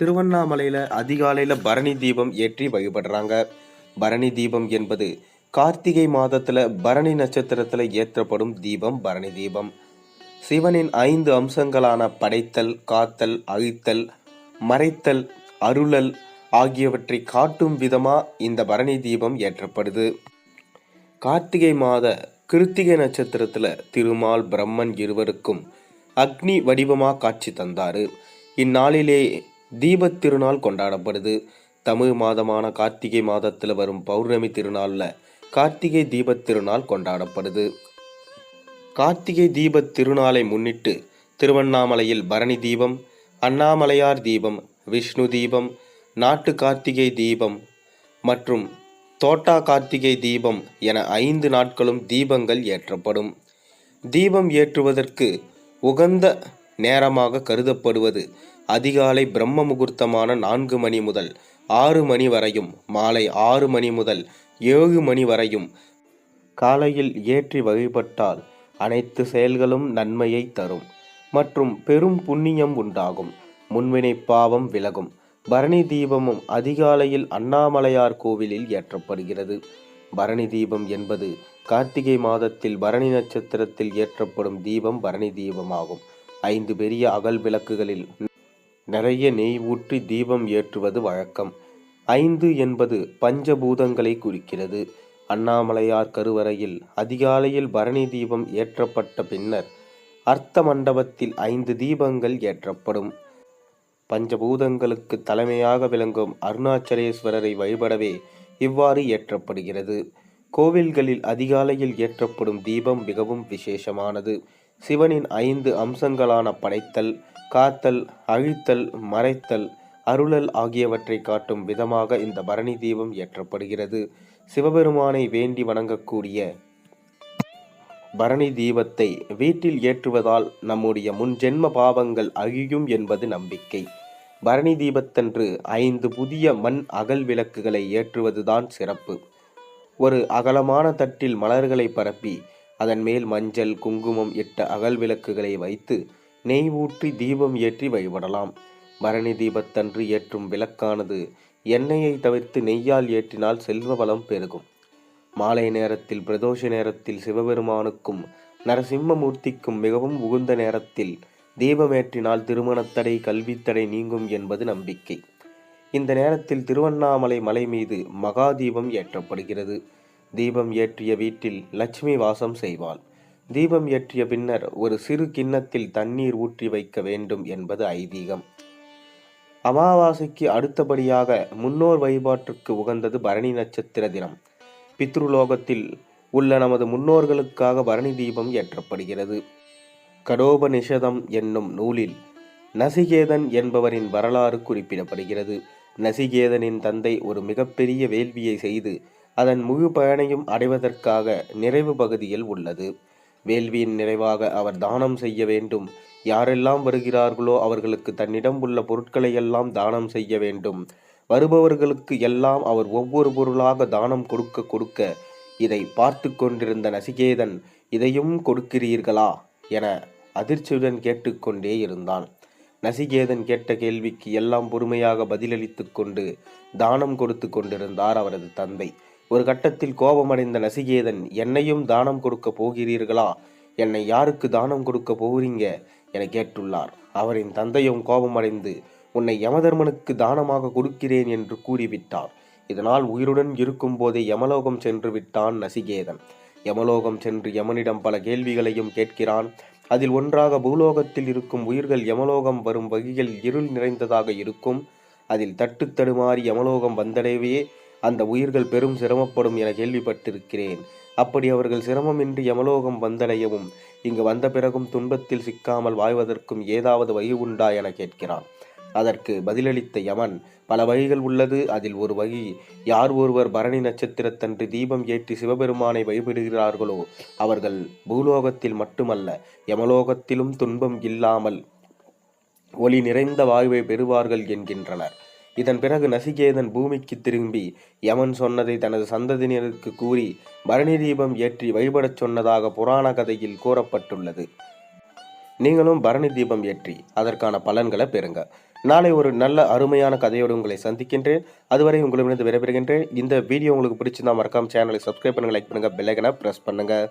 திருவண்ணாமலையில் அதிகாலையில் பரணி தீபம் ஏற்றி வழிபடுறாங்க. பரணி தீபம் என்பது கார்த்திகை மாதத்தில் பரணி நட்சத்திரத்தில் ஏற்றப்படும் தீபம் பரணி தீபம். சிவனின் ஐந்து அம்சங்களான படைத்தல் காத்தல் அழித்தல் மறைத்தல் அருளல் ஆகியவற்றை காட்டும் விதமாக இந்த பரணி தீபம் ஏற்றப்படுது. கார்த்திகை மாத கிருத்திகை நட்சத்திரத்தில் திருமால் பிரம்மன் இருவருக்கும் அக்னி வடிவமாக காட்சி தந்தார். இந்நாளிலே தீபத் திருநாள் கொண்டாடப்படுது. தமிழ் மாதமான கார்த்திகை மாதத்தில் வரும் பௌர்ணமி திருநாளில் கார்த்திகை தீபத் திருநாள் கொண்டாடப்படுது. கார்த்திகை தீபத் திருநாளை முன்னிட்டு திருவண்ணாமலையில் பரணி தீபம் அண்ணாமலையார் தீபம் விஷ்ணு தீபம் நாட்டு கார்த்திகை தீபம் மற்றும் தோட்டா கார்த்திகை தீபம் என ஐந்து நாட்களும் தீபங்கள் ஏற்றப்படும். தீபம் ஏற்றுவதற்கு உகந்த நேரமாக கருதப்படுவது அதிகாலை பிரம்ம முகூர்த்தமான நான்கு மணி முதல் ஆறு மணி வரையும் மாலை ஆறு மணி முதல் ஏழு மணி வரையும் காலையில் ஏற்றி வழிபட்டால் அனைத்து செயல்களும் நன்மையை தரும் மற்றும் பெரும் புண்ணியம் உண்டாகும். முன்வினை பாவம் விலகும். பரணி தீபமும் அதிகாலையில் அண்ணாமலையார் கோவிலில் ஏற்றப்படுகிறது. பரணி தீபம் என்பது கார்த்திகை மாதத்தில் பரணி நட்சத்திரத்தில் ஏற்றப்படும் தீபம் பரணி தீபமாகும். ஐந்து பெரிய அகல் விளக்குகளில் நிறைய நெய் ஊற்றி தீபம் ஏற்றுவது வழக்கம். ஐந்து என்பது பஞ்சபூதங்களை குறிக்கிறது. அண்ணாமலையார் கருவறையில் அதிகாலையில் பரணி தீபம் ஏற்றப்பட்ட பின்னர் அர்த்த மண்டபத்தில் ஐந்து தீபங்கள் ஏற்றப்படும். பஞ்சபூதங்களுக்கு தலைமையாக விளங்கும் அருணாச்சலேஸ்வரரை வழிபடவே இவ்வாறு ஏற்றப்படுகிறது. கோவில்களில் அதிகாலையில் ஏற்றப்படும் தீபம் மிகவும் விசேஷமானது. சிவனின் ஐந்து அம்சங்களான படைத்தல் காத்தல் அழித்தல் மறைத்தல் அருளல் ஆகியவற்றை காட்டும் விதமாக இந்த பரணி தீபம் ஏற்றப்படுகிறது சிவபெருமானை வேண்டி வணங்கக்கூடிய பரணி தீபத்தை வீட்டில் ஏற்றுவதால் நம்முடைய முன்ஜென்ம பாவங்கள் அழியும் என்பது நம்பிக்கை. பரணி தீபத்தன்று ஐந்து புதிய மண் அகல் விளக்குகளை ஏற்றுவதுதான் சிறப்பு. ஒரு அகலமான தட்டில் மலர்களை பரப்பி அதன் மேல் மஞ்சள் குங்குமம் இட்ட அகல் விளக்குகளை வைத்து நெய் ஊற்றி தீபம் ஏற்றி வழிபடலாம். பரணி தீபத்தன்று ஏற்றும் விளக்கானது எண்ணெயை தவிர்த்து நெய்யால் ஏற்றினால் செல்வ வளம் பெருகும். மாலை நேரத்தில் பிரதோஷ நேரத்தில் சிவபெருமானுக்கும் நரசிம்மமூர்த்திக்கும் மிகவும் உகுந்த நேரத்தில் தீபமேற்றினால் திருமணத்தடை கல்வித்தடை நீங்கும் என்பது நம்பிக்கை. இந்த நேரத்தில் திருவண்ணாமலை மலை மீது மகா தீபம் ஏற்றப்படுகிறது. தீபம் ஏற்றிய வீட்டில் லட்சுமி வாசம் செய்வாள். தீபம் ஏற்றிய பின்னர் ஒரு சிறு கிண்ணத்தில் தண்ணீர் ஊற்றி வைக்க வேண்டும் என்பது ஐதீகம். அமாவாசைக்கு அடுத்தபடியாக முன்னோர் வழிபாட்டிற்கு உகந்தது பரணி நட்சத்திர தினம். பித்ருலோகத்தில் உள்ள நமது முன்னோர்களுக்காக பரணி தீபம் ஏற்றப்படுகிறது. கடோபநிஷதம் என்னும் நூலில் நசிகேதன் என்பவரின் வரலாறு குறிப்பிடப்படுகிறது. நசிகேதனின் தந்தை ஒரு மிகப்பெரிய வேள்வியை செய்து அதன் முழு பயனையும் அடைவதற்காக நிறைவு பகுதியில் உள்ளது. வேள்வியின் நிறைவாக அவர் தானம் செய்ய வேண்டும். யாரெல்லாம் வருகிறார்களோ அவர்களுக்கு தன்னிடம் உள்ள பொருட்களை எல்லாம் தானம் செய்ய வேண்டும். வருபவர்களுக்கு எல்லாம் அவர் ஒவ்வொரு பொருளாக தானம் கொடுக்க கொடுக்க இதை பார்த்து கொண்டிருந்த நசிகேதன் இதையும் கொடுக்கிறீர்களா? என அதிர்ச்சியுடன் கேட்டுக்கொண்டே இருந்தான். நசிகேதன் கேட்ட கேள்விக்கு எல்லாம் பொறுமையாக பதிலளித்து கொண்டு தானம் கொடுத்து கொண்டிருந்தார் அவரது தந்தை. ஒரு கட்டத்தில் கோபமடைந்த நசிகேதன் என்னையும் தானம் கொடுக்க போகிறீர்களா? என்னை யாருக்கு தானம் கொடுக்க போகிறீங்க? என கேட்டுள்ளார். அவரின் தந்தையும் கோபமடைந்து உன்னை யமதர்மனுக்கு தானமாக கொடுக்கிறேன் என்று கூறிவிட்டார். இதனால் உயிருடன் இருக்கும் போதே யமலோகம் சென்று விட்டான் நசிகேதன். யமலோகம் சென்று யமனிடம் பல கேள்விகளையும் கேட்கிறான். அதில் ஒன்றாக பூலோகத்தில் இருக்கும் உயிர்கள் யமலோகம் வரும் வகையில் இருள் நிறைந்ததாக இருக்கும். அதில் தட்டு தடுமாறி யமலோகம் வந்தடையவே அந்த உயிர்கள் பெரும் சிரமப்படும் என கேள்விப்பட்டிருக்கிறேன். அப்படி அவர்கள் சிரமமின்றி யமலோகம் வந்தடையவும் இங்கு வந்த பிறகும் துன்பத்தில் சிக்காமல் வாழ்வதற்கும் ஏதாவது வழி உண்டா என கேட்கிறான். அதற்கு பதிலளித்த யமன் பல வழிகள் உள்ளது அதில் ஒரு வழி. யார் ஒருவர் பரணி நட்சத்திரத்தன்று தீபம் ஏற்றி சிவபெருமானை வழிபடுகிறார்களோ அவர்கள் பூலோகத்தில் மட்டுமல்ல யமலோகத்திலும் துன்பம் இல்லாமல் ஒளி நிறைந்த வாழ்வை பெறுவார்கள் என்கின்றனர். இதன் பிறகு நசிகேதன் பூமிக்கு திரும்பி யமன் சொன்னதை தனது சந்ததியினருக்கு கூறி பரணி தீபம் ஏற்றி வழிபடச் சொன்னதாக புராண கதையில் கூறப்பட்டுள்ளது. நீங்களும் பரணி தீபம் ஏற்றி அதற்கான பலன்களை பெறுங்க. நாளை ஒரு நல்ல அருமையான கதையோடு உங்களை சந்திக்கின்றேன். அதுவரை உங்களிடமிருந்து விடைபெறுகின்றேன். இந்த வீடியோ உங்களுக்கு பிடிச்சிருந்தா மறக்காம சேனலை சப்ஸ்கிரைப் பண்ணுங்க லைக் பண்ணுங்க பெல்லைக்கனை ப்ரெஸ் பண்ணுங்கள்